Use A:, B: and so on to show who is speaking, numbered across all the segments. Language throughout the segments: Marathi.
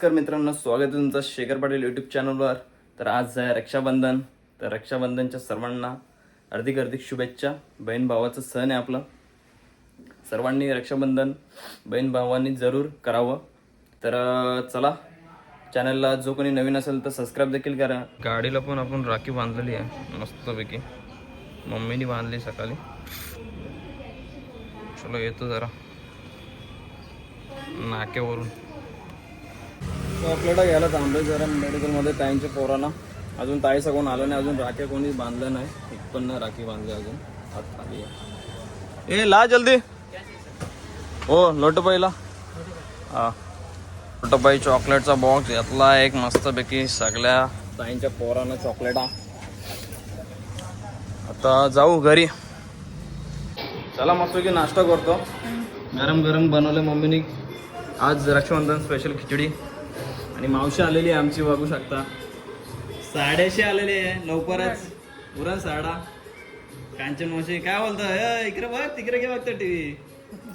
A: नमस्कार मित्रांनो स्वागत आहे तुमचं शेखर पाटील यूट्यूब चॅनलवर तर आज आहे रक्षाबंधन. तर रक्षाबंधनच्या सर्वांना हार्दिक हार्दिक शुभेच्छा. बहीण भावाचं सण आहे आपलं. सर्वांनी रक्षाबंधन बहीण भावांनी जरूर करावं. तर चला. चॅनलला जो कोणी नवीन असेल तर सबस्क्राईब देखील करा. गाडीला पण आपण राखी बांधलेली आहे मस्तपैकी. मम्मीने बांधली सकाळी. चलो येतो जरा. नाक्यावरून. चॉकलेट घ्यायला थांबलोय जरा मेडिकलमध्ये ताईंच्या पोरांना अजून ताई कोण आलं नाही अजून राख्या कोणी बांधलं नाही. एक पण नाही राखी बांधली अजून. हात खाली आहे. ए ला जल्दी. हो लोटोबाईला हा. लोटबाई चॉकलेटचा बॉक्स घेतला एक मस्तपैकी सगळ्या ताईंच्या पोरांना चॉकलेट आता जाऊ घरी. चला मस्तपैकी नाश्ता करतो. गरम गरम बनवले मम्मीनी. आज रक्षाबंधन स्पेशल खिचडी. आणि मावशी आलेली आहे आमची बघू शकता. साड्याशी आलेली आहे लवकरच. पुरण साडा. कांचन मावशी काय बोलतो "ए, इकडे बघ तिकडे घे बघतो टीव्ही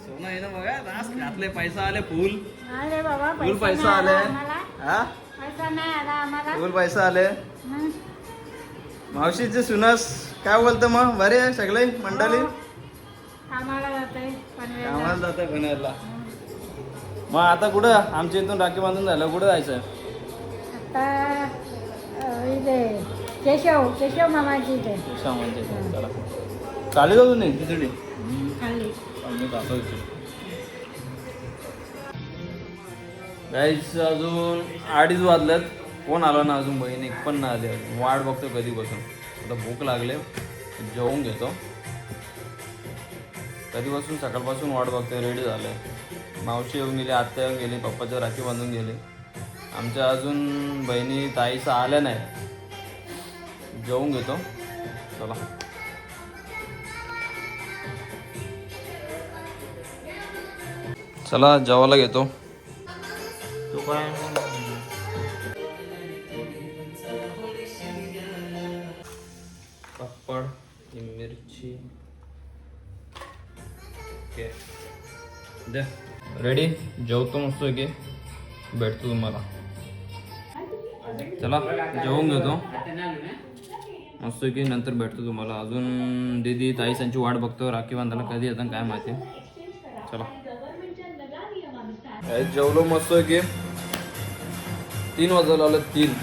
A: सोनं आहे ना बघा रास घातले पैसा आले फुल.
B: आले बाबा
A: फुल
B: पैसा
A: आले
B: आम्हाला.
A: हा
B: पैसा नाही आला आम्हाला.
A: फुल पैसा आले
B: हं.
A: मावशीचे सुनस काय बोलतं मग? बरे सगळे मंडळी?
B: कामाला जाते पनवेलला.
A: कामाला जाते पुण्याला मग आता कुठं? आमच्या इथून राखी बांधून झालं कुठं जायचं?
B: आता इथे केशव केशव मामाची इथे.
A: सामानचे चला. चालेल का तुम्ही खिचडी?
B: खाल्ली
A: आम्ही जातो इथे. गाईस अजून अडीच वाजल्यात कोण आला ना अजून बहीण? एक पण नाही आली अजून. वाट बघतो कधीपासून. आता भूक लागले. जेवून घेतो. कधीपासून? सकाळपासून वाट बघतोय. रेडी झालंय. मावशी येऊन गेली आत्या येऊन गेली पप्पाच्या राखी बांधून गेले. आमच्या अजून बहिणी ताईचा आल्या नाही जेवून घेतो. चला. चला जेवायला घेतो. पापड मिरची. ओके. द्या. रेडी जेवतो मस्त की भेटतो तुम्हाला. चला जेवून घेतो. मस्त की नंतर भेटतो तुम्हाला. अजून दीदी ताई त्यांची वाट बघतो राखी बांधायला कधी येतात काय माहिती. चला. जेवलो मस्त की तीन वाजायला आलं तीन.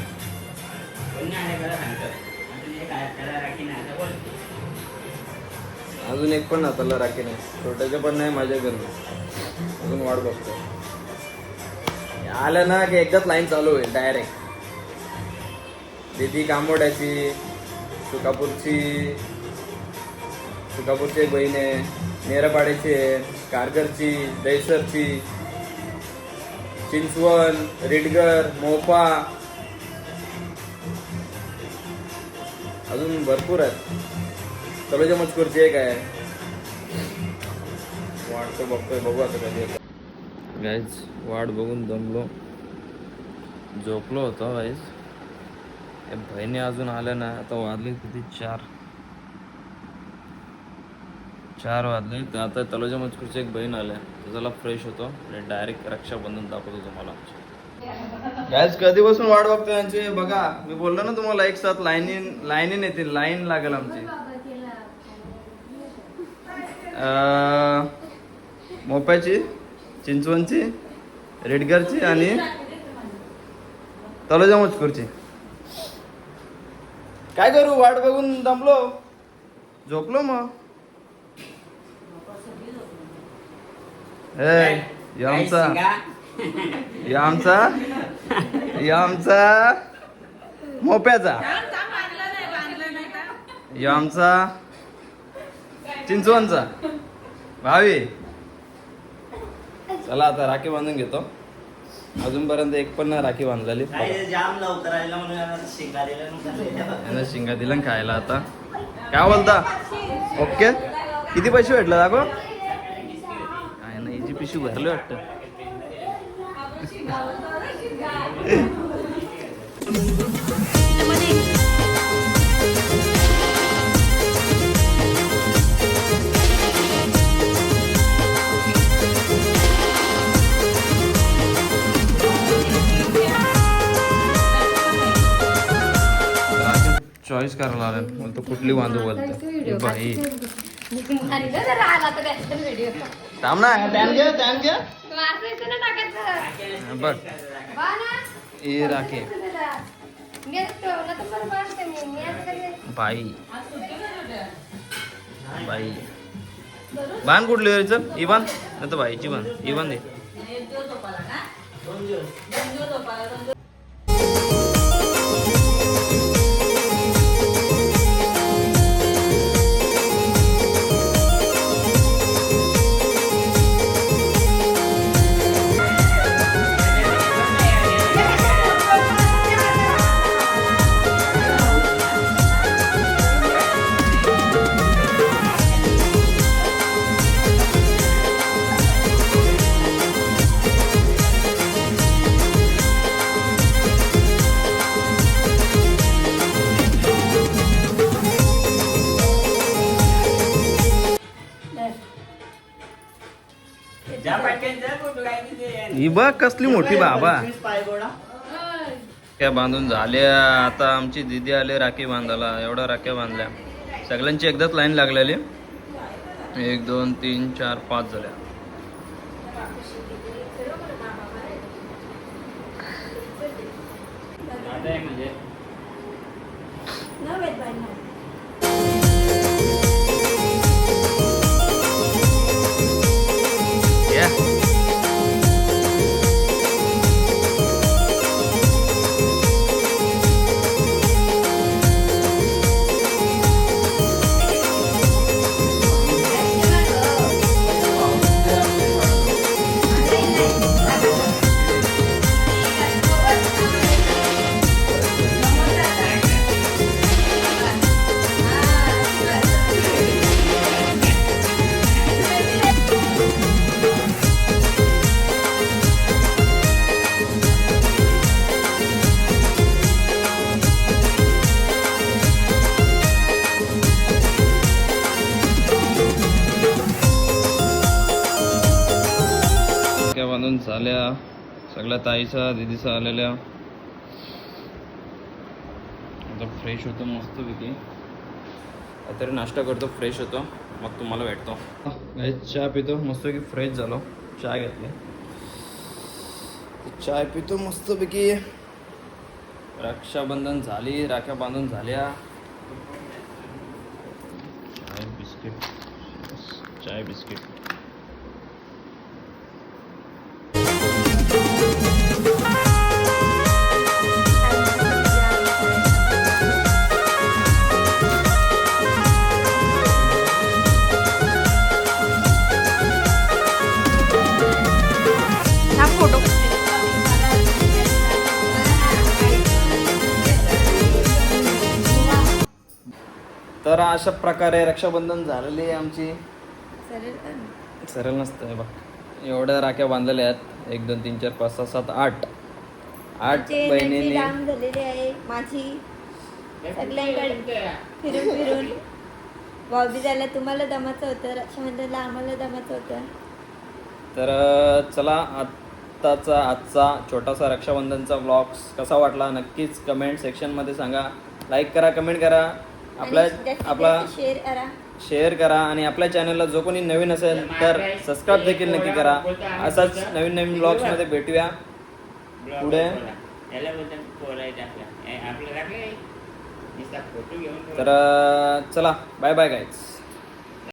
A: अजून एक पण हाताला राखी नाही. छोट्याचे पण नाही माझ्या घरी अजून वाट बघतो आलं ना की एकदाच लाईन चालू होईल डायरेक्ट दीदी कामोड्याची सुकापूरची सुकापूरची एक बहीण आहे नेरपाड्याची आहे कारगरची दहिसरची चिंचवण रिडगर मोपा. अजून भरपूर आहेत. तलोजा मजकूरची एक आहे. वाटचं बघतोय बघू आता कधी गाईज वाट बघून दमलो. झोपलो होतो गाईज बहिणी अजून आल्या ना आता वाजले किती? चार. चार वाजले. तर आता तलोजा मजकूरची एक बहीण आल्या. त्याला फ्रेश होतो आणि डायरेक्ट रक्षाबंधन दाखवतो तुम्हाला. गॅस कधीपासून वाट बघतो यांची? बघा मी बोललो ना तुम्हाला एक साथ लाईनी लाईनीन येतील लाईन लागेल आमची. मोप्याची चिंचवणची रेडगरची आणि तलोजा मजकूरची. काय करू वाट बघून दमलो. झोपलो मग ए ह्यो आमचा. आमचा. आमचा मोप्याचा. ह्यो आमचा चिंचवणचा. भावी चला आता राखी बांधून घेतो. अजूनपर्यंत एक पण राखी बांधलेली.
C: जाम लवकर
A: शिंगा दिला खायला आता. काय बोलता? ओके? किती पैसे भेटले दाखव. काय नाही हिची पिशवी भरली वाटतं. करायला आला बोलतो कुठली बांधू बोलतो बाई. थांब ना टॅन घे टॅन घे. बघ. हे राखे. बाई. बाई. बांध कुठली चल? ही बांध नाही तर बाईची ही बांध दे. ही बघ कसली मोठी बाबा. राख्या बांधून झाल्या आता आमची दिदी आले राखी बांधायला. एवढ्या राख्या बांधल्या. सगळ्यांची एकदाच लाईन लागलेली. एक दोन तीन चार पाच झाल्या.
C: म्हणजे
A: आपल्या ताईचा दिदीचा आलेल्या. आता फ्रेश होतो मस्तपैकी. काहीतरी नाश्ता करतो फ्रेश होतो. मग तुम्हाला भेटतो. चहा पितो मस्तपैकी फ्रेश झालो. चहा घेतली. चाय पितो मस्तपैकी. रक्षाबंधन झाली राख्या बांधून झाल्या. चाय बिस्किट. चाय बिस्किट. अशा प्रकारे रक्षाबंधन झालेली आहे आमची. सरळ नसतं हे बघ. एवढ्या राख्या बांधलेल्या आहेत. एक दोन तीन चार पाच सहा सात आठ. आठ बहिणींनी
D: काम झालेली आहे. माझी सगळ्यांकडे फिरून फिरून. भाऊबी झाला तुम्हाला दमाचं होतं. रक्षाबंधनला आम्हाला दमाचं होतं.
A: तर अं, चला आत्ताचा आजचा छोटासा रक्षाबंधनचा ब्लॉग्स कसा वाटला नक्कीच कमेंट सेक्शनमध्ये सांगा. लाईक करा कमेंट करा. आपल्या आपला
D: शेअर करा.
A: शेअर करा आणि आपल्या चॅनलला जो कोणी नवीन असेल तर सबस्क्राईब देखील नक्की करा. असाच नवीन नवीन ब्लॉग्समध्ये भेटूया. पुढे?
C: आपलं आपलं
A: तर चला. Bye bye guys